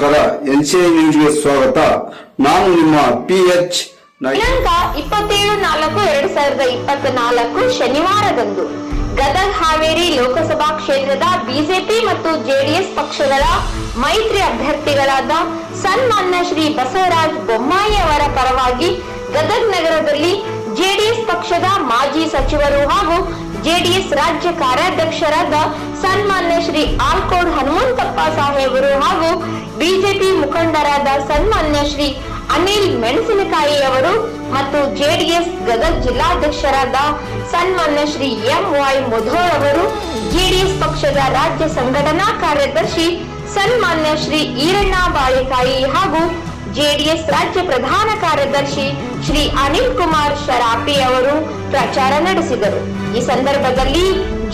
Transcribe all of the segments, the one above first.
NCI ನ್ಯೂಸ್ಗೆ ಸ್ವಾಗತ. ನಾನು ನಿಮ್ಮ ಪಿ ಎಚ್ ದಿನಾಂಕ ಇಪ್ಪತ್ತೇಳು ನಾಲ್ಕು ಎರಡ್ ಸಾವಿರದ ಇಪ್ಪತ್ನಾಲ್ಕು ಶನಿವಾರದಂದು. ಗದಗ ಹಾವೇರಿ ಲೋಕಸಭಾ ಕ್ಷೇತ್ರದ ಬಿಜೆಪಿ ಮತ್ತು ಜೆಡಿಎಸ್ ಪಕ್ಷಗಳ ಮೈತ್ರಿ ಅಭ್ಯರ್ಥಿಗಳಾದ ಸನ್ಮಾನ್ಯ ಶ್ರೀ ಬಸವರಾಜ್ ಬೊಮ್ಮಾಯಿ ಅವರ ಪರವಾಗಿ ಗದಗ ನಗರದಲ್ಲಿ ಜೆಡಿಎಸ್ ಪಕ್ಷದ ಮಾಜಿ ಸಚಿವರು ಹಾಗೂ ಜೆಡಿಎಸ್ ರಾಜ್ಯ ಕಾರ್ಯಾಧ್ಯಕ್ಷರಾದ ಸನ್ಮಾನ್ಯ ಶ್ರೀ ಆಲ್ಕೋಡ್ ಹನುಮಂತಪ್ಪ ಸಾಹೇಬರು ಮುಖಂಡರಾದ ಸನ್ಮಾನ್ಯ ಶ್ರೀ ಅನಿಲ್ ಮೆಣಸಿನಕಾಯಿ ಅವರು ಮತ್ತು ಜೆಡಿಎಸ್ ಗದಗ ಜಿಲ್ಲಾಧ್ಯಕ್ಷರಾದ ಸನ್ಮಾನ್ಯ ಶ್ರೀ ಎಂ ವೈ ಮುಧೋಳ್ ಅವರು, ಜೆಡಿಎಸ್ ಪಕ್ಷದ ರಾಜ್ಯ ಸಂಘಟನಾ ಕಾರ್ಯದರ್ಶಿ ಸನ್ಮಾನ್ಯ ಶ್ರೀ ಈರಣ್ಣ ಬಾಳೆಕಾಯಿ ಹಾಗೂ ಜೆಡಿಎಸ್ ರಾಜ್ಯ ಪ್ರಧಾನ ಕಾರ್ಯದರ್ಶಿ ಶ್ರೀ ಅನಿಲ್ ಕುಮಾರ್ ಶರಾಪಿ ಅವರು ಪ್ರಚಾರ ನಡೆಸಿದರು. ಈ ಸಂದರ್ಭದಲ್ಲಿ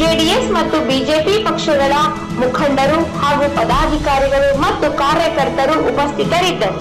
ಜೆಡಿಎಸ್ ಮತ್ತು ಬಿಜೆಪಿ ಪಕ್ಷಗಳ ಮುಖಂಡರು ಹಾಗೂ ಪದಾಧಿಕಾರಿಗಳು ಮತ್ತು ಕಾರ್ಯಕರ್ತರು ಉಪಸ್ಥಿತರಿದ್ದರು.